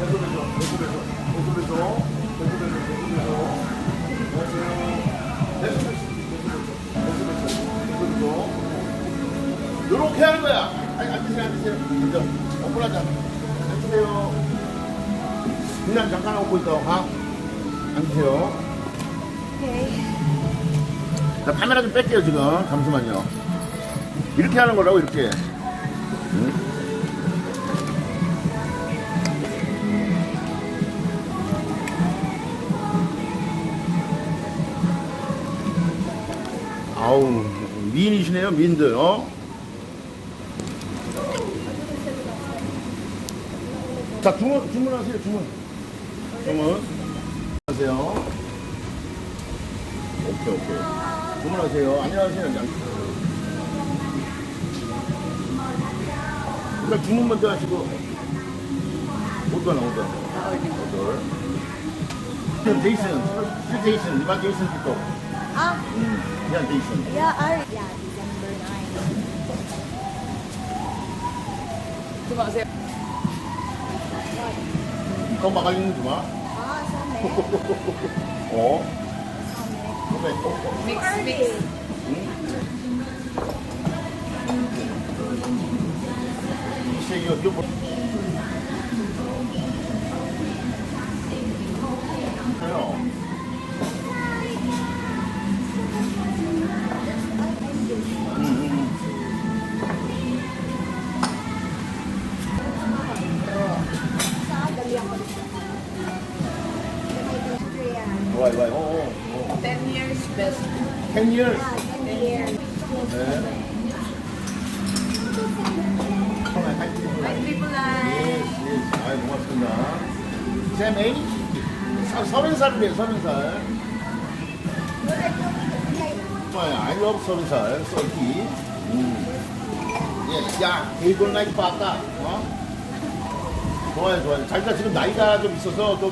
배속에서 배속에서 배속에서 배속에서 배속에서 안녕하세요 배속에서 배속에서 배속에서 요렇게 하는 거야. 아니 앉으세요 앉으세요. 앉아. 억울하지 않아. 앉으세요. 그냥 잠깐 하고 있다 가. 앉으세요. 자 카메라 좀 뺄게요 지금. 잠시만요. 이렇게 하는 거라고 이렇게. 응? 아우, 미인이시네요, 미인들, 어? 자, 주문, 주문하세요, 주문. 주문. 하세요. 오케이, 오케이. 주문하세요. 안녕하세요. 일단 주문 먼저 하시고. 오전, 오전. 오전. 데이슨, 스 데이슨, 이만 데이슨 또. up. Mm. Yeah, decent. Yeah, I, yeah, December 9. 주무세요. 그럼 막아주는 주마? 아, 선배. 어? 선배. 믹스, 믹스. 응? 이거 좀. 야, 일본 나이 봤다. 어? 좋아요, 좋아요. 자기가 지금 나이가 좀 있어서 좀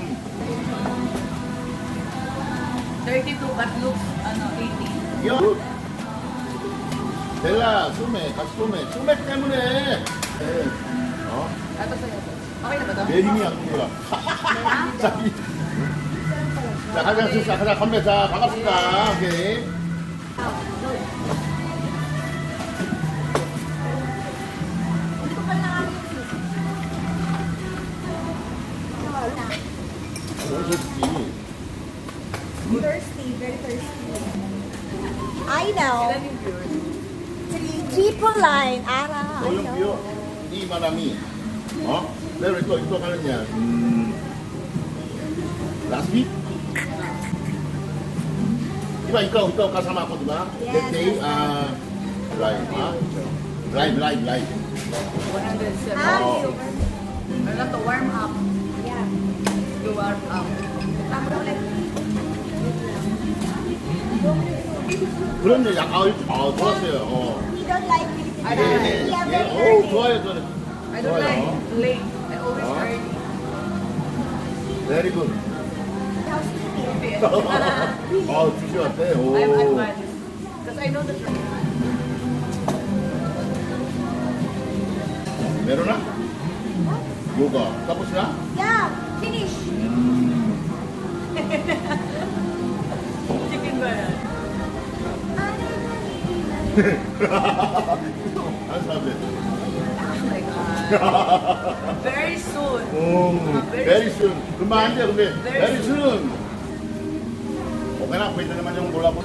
32 but looks ano, 18. 야, 그, 벨라, 소매, 같이 소매, 소매 때문에. 네. 어? Ato sa'yo. Okay na ba to? 내림이 안 돼요. 자, 이- 자, 가자, 자, 가자, 건배, 자, 반갑습니다. 오케이. now, triple line, ara, ano. Di marami. Oh? Pero ito, ito ka niya. Mm. Last week? Diba ikaw, ikaw kasama ko, diba? Yes, That day, uh, live, ha? Live, live, live. 107. Ah, oh. Ano to, warm up. Yeah. You warm up. Tama ulit. 그런데 약, 아, 아, 좋았어요. 어. We don't like 예, don't 예, We are 예. very 오, early. 좋아요, 좋아요. I don't like late. I always Oh. early. Very good. Housekeeping. 아, 주시 왔대. 오. I'm advanced. Because I know the truth. 메로나? 요가. 까보시나? Yeah, finish. God. Very soon. 오, very soon. 금방 안 돼, 근데. Very very soon. 오케나 앞에 있는 데만 좀 골라보.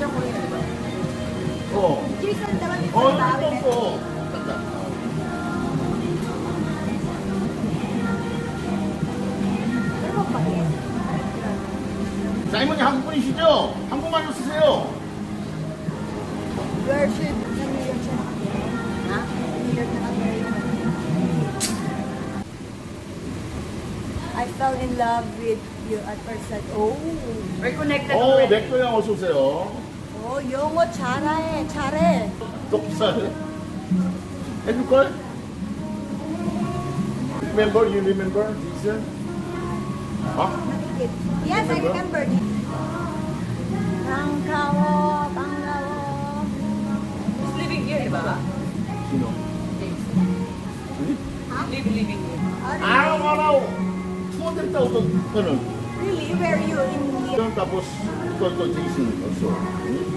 Yun, di ba? 어. Jason, dapat 어. Pero mapangit. 사이먼이 한국 분이시죠? 한국말로 쓰세요. Where should sa New York siya nakatira? Ha? New York nakatira. I fell in love with you at first sight. Oh, We're connected 오, already. 맥도양 어서 오세요. oh, 영어 잘해, 잘해. 똑살. 해줄걸? Remember? You remember? this? 아? Yes, I remember. 반가워, 반가워. Here, di ba? sino? James. 응? Ha? Live living room. araw-araw 200,000 ganun. Really? Where you? In Yun, tapos ito, Jason also. Hmm?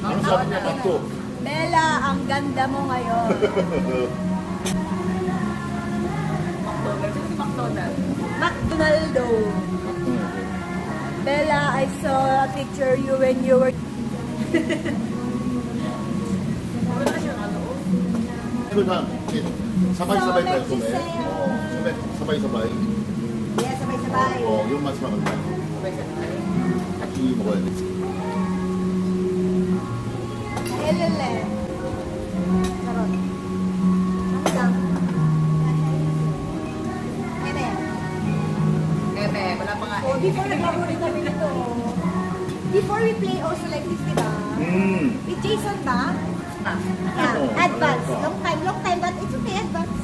Ano sabi niya, Pato? Bella, ang ganda mo ngayon. McDonald's. McDonald's. McDonaldo. Bella, I saw a picture you when you were... Eh, sabay-sabay tayo kumain. Oo, sabay- sabay-sabay. Yes, sabay-sabay. Oo, yung mas maganda. Sabay sa tayo. Kasi mo ko Elele. Charot. Lang? Eme. Eme, wala pa nga. Oh, before naglaro rin kami nito. Before we play also like this, di? Mm. With Jason ba? Ah. Yeah, advance. Long time, long time, but it's okay, advance.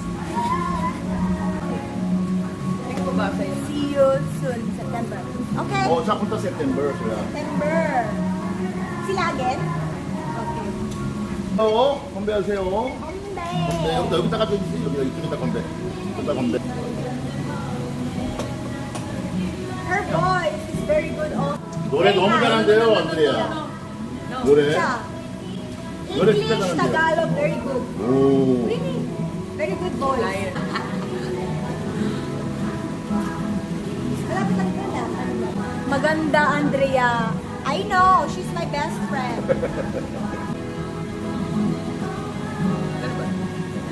Hindi? See you soon, September. Okay, Oh, siya punta September sila. September. Sila again? Okay. Oo, kumbel sa'yo. oo. Kumbel, Hindi. kumbel. Punta ka dito dito. Dito kita kumbel. Punta kumbel. Her voice is very good also. 노래 너무 잘한대요, 안드레아. No. 노래. Siya. 노래 진짜 English, 잘한대요. Tagalog, very good. 오. Really? Very good voice. Liar. Malapit lang ka na. Maganda, Andrea. I know, she's my best friend.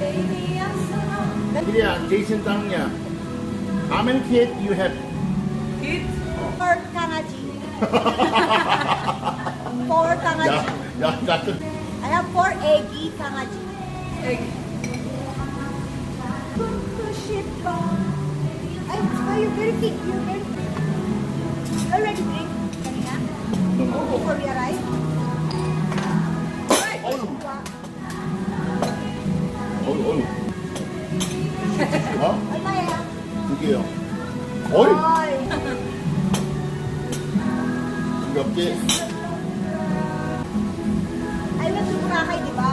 Baby, I'm so... 이리야, 제이슨 땅이야. How many kids you have? 4 강아지. 4 야, 강아지. 야, 나 또- 아니야 4 애기 강아지. 애기. 어휴, 어휴, 어휴. 어? 어? 두 개요. 어이, gabi. I went to Boracay, di ba?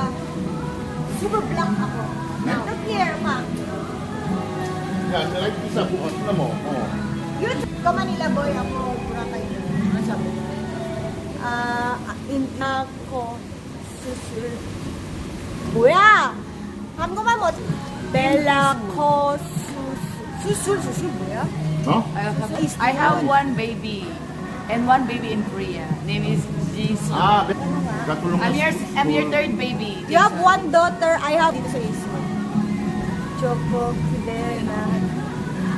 Super black ako. Nag-pierre pa. Yeah, like isa bukas na mo. Oh. Yun, ko Manila boy ako, Boracay. Ano sabi? Ah, uh, in ako, sister. Kuya! Sabi ko ba mo? Bella ko, susul. Susul, susul, kuya? No? I have, I have one baby. And one baby in Korea. Name is Jisoo. 아, 네. katulong I'm your, I'm your third. baby. You have one daughter, I have dito sa iso. Choco Kidena.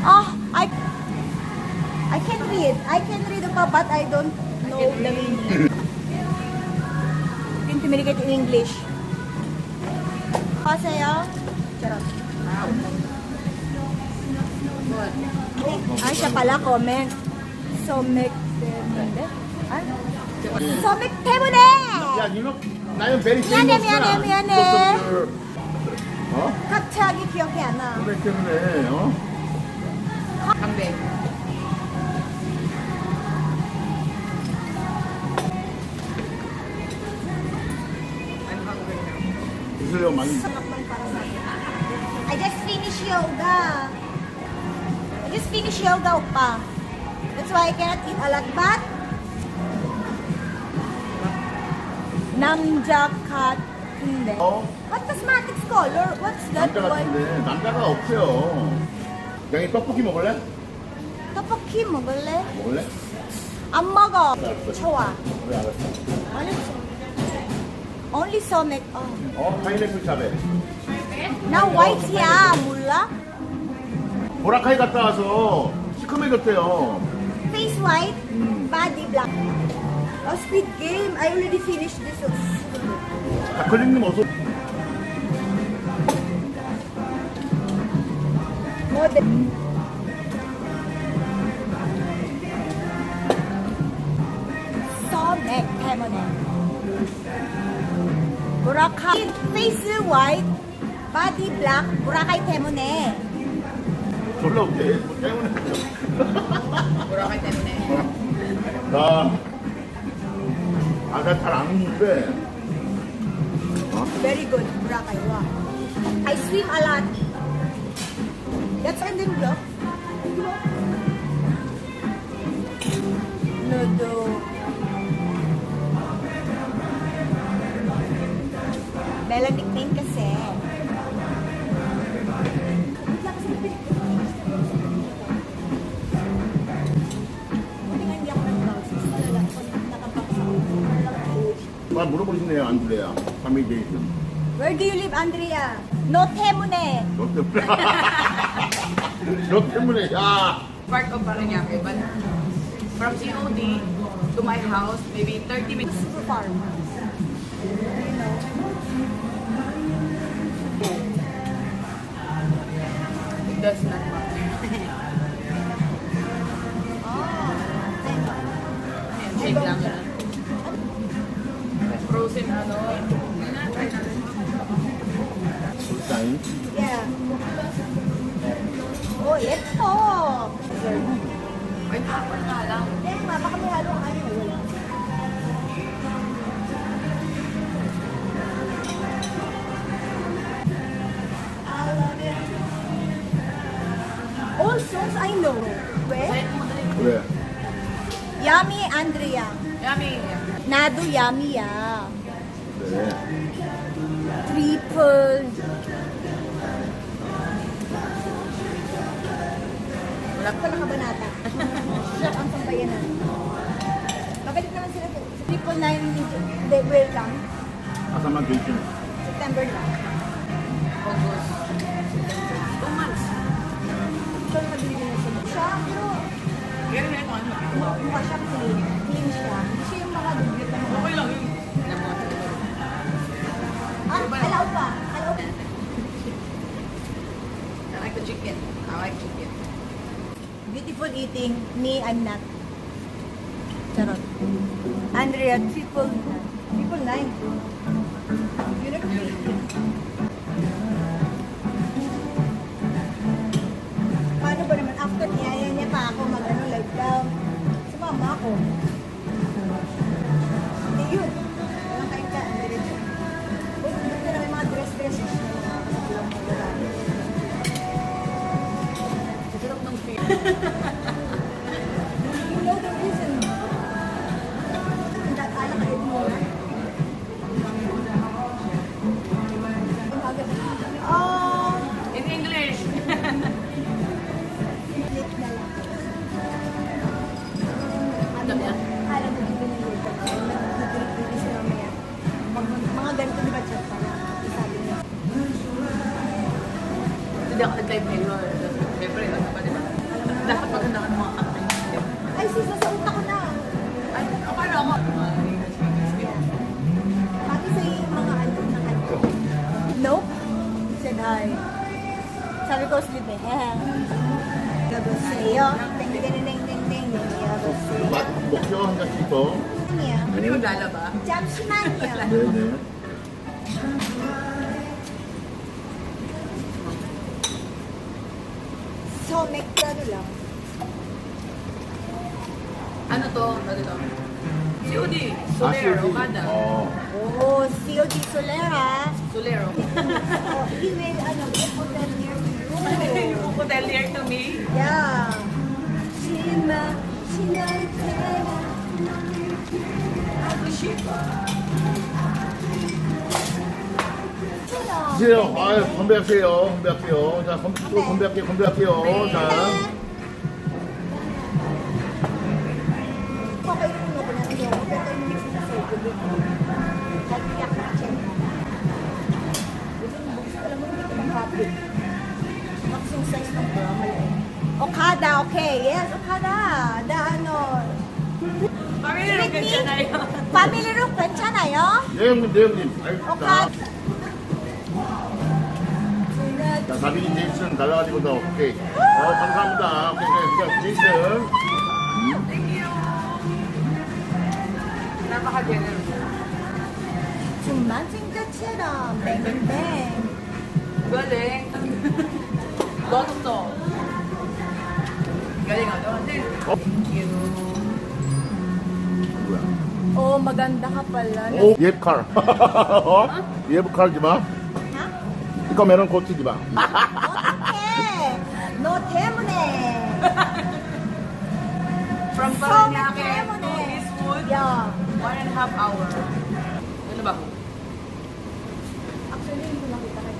Oh, I I can read. I can read pa, but I don't know the meaning. Can communicate in English. Haseyo. Charot. What? Ah, siya pala, comment. 되는데? 아? 소맥 때문에! 야, 니는 나는 베리 미안해, 미안해, 미안해. 어? 갑자기 기억이 안 나. 소맥 때문에, 어? 많이. I just finished yoga. I just finished yoga, 오빠. That's why I cannot eat a lot, but 남자 같은데. 어? What cosmetics color? What's that 남자 one? 같은데, 남자가 없어요. 양이 떡볶이 먹을래? 떡볶이 먹을래? 먹을래? 안 먹어. 좋아. 그래, 알았어. Only Sonic. Oh. 어, 파인애플 차베. 나 white야. 몰라? 보라카이 갔다 와서 시커매졌대요. Face white, body black. Oh, Squid Game. I already finished this. 다클릭님 어서. Model. Sonic 때문에. Boracay. Face white, body black. Boracay 때 문에. 졸라 웃겨. 뭐 때문에. Boracay tayo na eh. 나. 아, 나 잘 안 먹는데. 어? Very good, Boracay. Wow. I swim a lot. That's and then go. Noodle. Bella nickname kasi. coach. 아, 물어보시네요, 안드레야. 파미데이션. Where do you live, Andrea? No temune. 너 때문에. 너 때문에, 야! Part of Paranaque, but from COD to my house, maybe 30 minutes. Super far. You know? It does not matter. Oh. Ayan, shake lang Hapon lang. Eh, ma, baka may halong ayaw. All I know. Where? Yami Andrea. Yami. Nado Yami Ya. Yeah. Triple. Wala pa na kabanata. Ayan na. Mabalik naman sila. Triple nine medium. They will lang. Asa mag -region? September lang. August. Two months. So, nabili na sila. Siya, pero... Kaya na ito, ano? Mukha siya clean. Clean siya. Siya yung mga dugyot. Okay lang yun. Ah, diba? alaw pa. I like the chicken. I like chicken. Beautiful eating. Me, I'm not. Charot. Andrea, triple, triple nine. You never Paano ba naman? After niyaya niya pa ako mag-ano, live down. Sumama ako. Hindi yun. Walang kain ka. Diretso. Doon na dress-dresses na mga. Sarap ng fish. So, McDonald lang. Ano to? Ano to? COD. Solero. Okada. 어. Oh, COD Solera. Solero. Oh, he will, ano, hotel near you. Yung hotel near to me. Yeah. Shima, Shinaitera. Ako ship. 드세요. 아유, 건배하세요. 건배하세요. 자, 건, 또 건배할게요. 건배할게요. 자. Okada, okay. Yes, Okada. 괜찮아요. Family 괜찮아요? 네, 형님, 네, 형님. 알겠습니다. 자, 다빈이 제이슨 달라가지고 더 오케이. 어, 감사합니다. 오케이, 오케이. 자, 제이슨. 춤만 생각처럼 뱅뱅뱅. Galing. Lot of to. Galing ako. 어? Thank you. 뭐야? Oh, maganda ka pala. 오, 얘 칼. 어? 얘 칼, di ba? Ha? Ikaw meron kotse, di ba? Okay. No temune. From So, Paranaque to temune. Eastwood, Yeah. one and a half hour. Ano ba? Actually, hindi ko nakita kayo.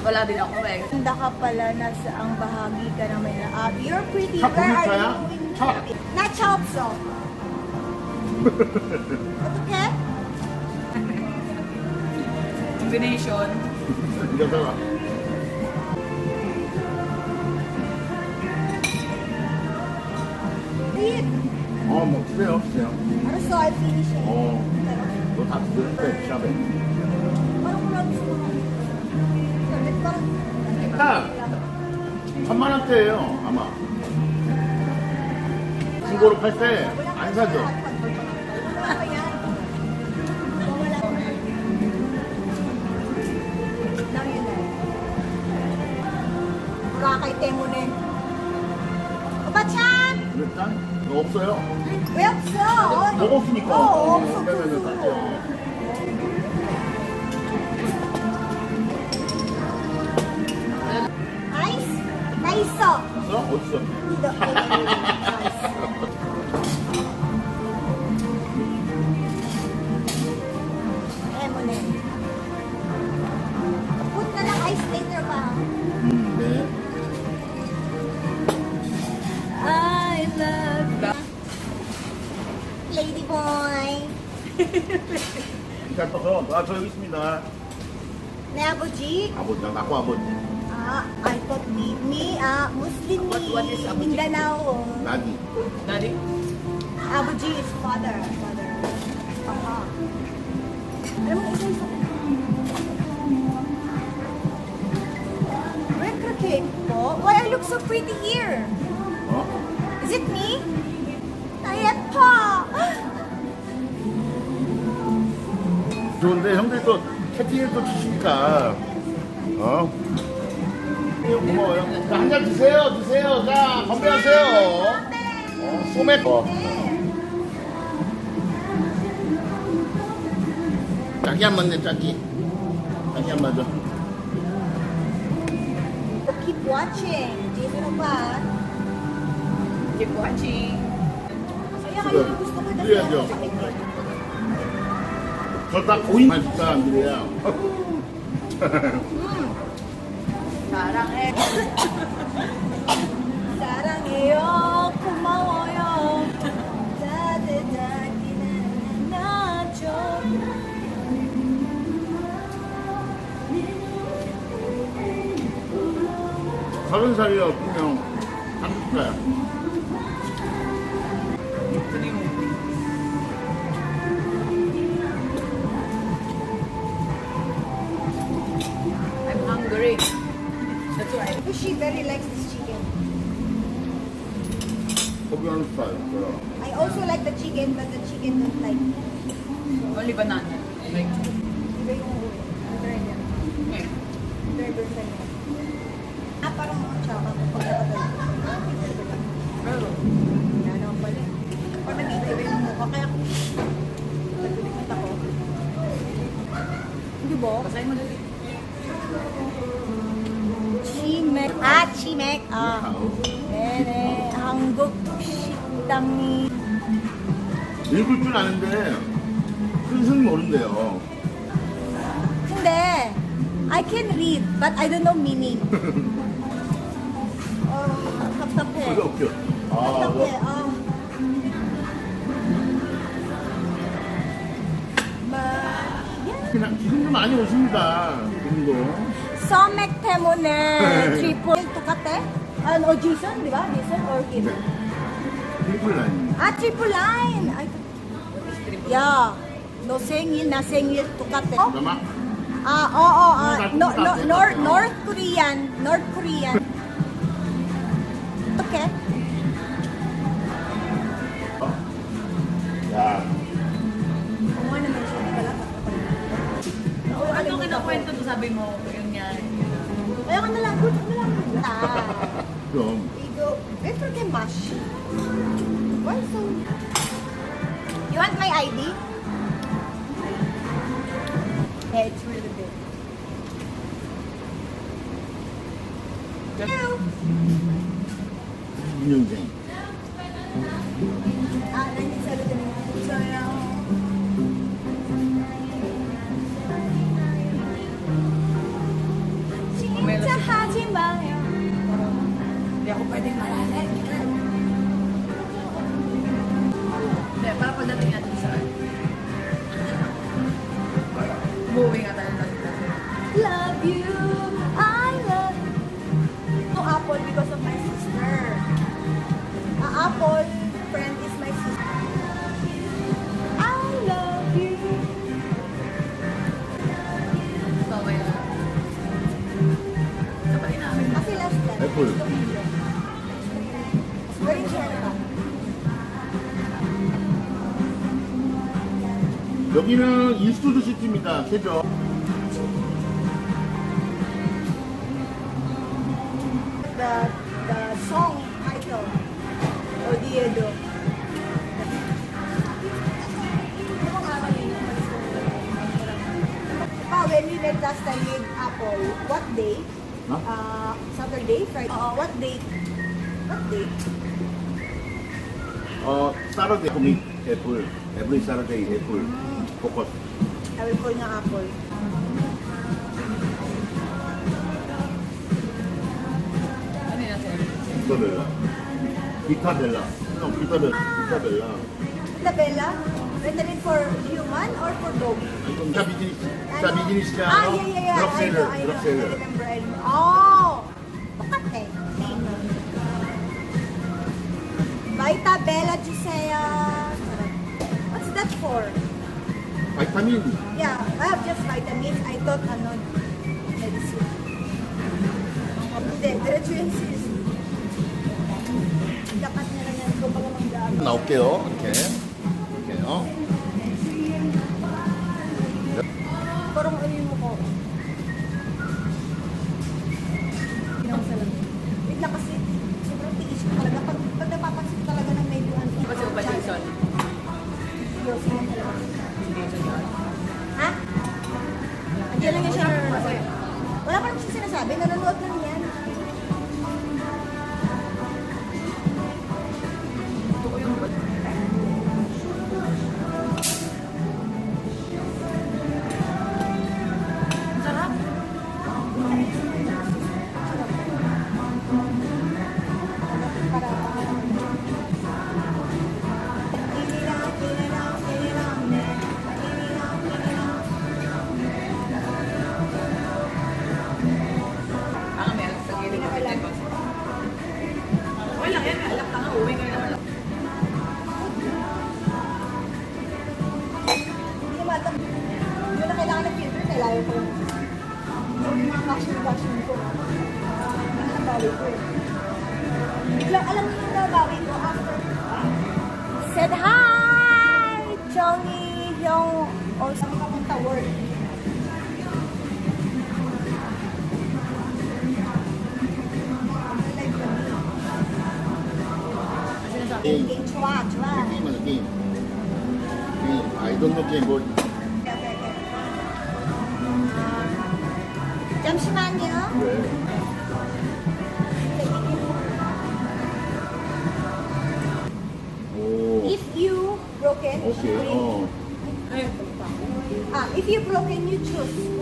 Wala din ako eh. Ganda ka pala nasa ang bahagi ka ng Manila. Ah, you're pretty. 차 Where are 공유차야? you? in- 차. Not Chopso. okay? Combination. 이겼잖아. 어, 뭐 주세요, 주세요. 알았어, I finish. 어, 너다 주세요. 그래, 샵에. 바로 골라주시고. 일단 천만 원대예요, 아마. 중고로 팔 때 안 사죠. 때문에 오빠 참! 일단 너 없어요. 왜 없어? 뭐가 없으니까. 어, 없어, 없어. 나 있어 나 있어 있어? 어딨어? Lady boy. 잘 떠서. 아, 저 여기 있습니다. 내 아버지. 아버지, 나 낳고 아버지. Ah, I thought me, me, ah, Muslim What- what is ni abuji? Mindanao. 나니. Daddy? Abuji is father. Father. Aha. Alam mo, isa isa. Red cricket po? Why I look so pretty here? 어? Is it me? Ayan po! 좋은데 형들이 또 채팅을 또 치시니까 어? 이거 고마워요 자, 한잔 드세요 드세요 자 건배하세요 어, 소맥 어. 짝이 안 맞네 짝이 짝이 안 맞아 Keep watching. Jason pa. Keep watching. Kaya kayo yung gusto ko dahil 저다 고인 맛있다 안드레야? Sarang eh. 사랑해요. 고마워요. 따뜻하기는 나죠. 서른 살이야 분명. 30살 like only banana. Like iba Ah, parang mga tsaka kung pagkakataon. Pero, wala naman pala. Pag nag-iba yung mukha, kaya kung nagkulikit ako. Hindi ba? Basahin. Chimek. Ah, Chimek. Ah. Nene. Hanggok. Shit. Dami. 읽을 줄 아는데 뜻은 모른대요 근데 I can read but I don't know meaning 어 답답해 웃겨 아 답답해 뭐. 아 마- 그냥 지금도 많이 오십니다 지금도 Somek 때문에 triple? Ano, Jason, di ba? Jason or Kim? Triple line. Ah, triple line. I, yeah. No singil, na singil to cut it. Tama? Ah, oo, oh, oh, ah. No, no, nor, North Korean. North Korean. Okay. Yeah. Ano kinakwento to sabi mo, yun nga. Ayoko na lang, gusto na lang. Ah. look at. Why so... You want my ID? Yeah, it's really big. Hello. the door. The, the song title, Odiedo. When we went last time in Apple, what day? Huh? Uh, Saturday, Friday? Uh, what day? What day? Uh, Saturday for me, apple. Every Saturday, apple. Mm. Focus. I will call na apple. Pitabella. Pitabella. No, Pitabella. Pitabella. Pitabella? Written for human or for dog? Sabi ginis ka, ah, no? Yeah, yeah, yeah. Rockseller. I know, I know. Rockseller. I remember, I remember. Oh! Bukat eh. Vita Bella Gisea. What's that for? 바이타민. Yeah, I have just vitamins. I thought ano, medicine. Hindi, diretso yun sis. Dapat na lang yan kung baga mag 나올게요. 이렇게. 이렇게요. yung also makapunta work. Game. Game. Game I don't know game board. Okay, okay. Uh, 잠시만요. Yeah. If you broken, okay. If you broken, you choose.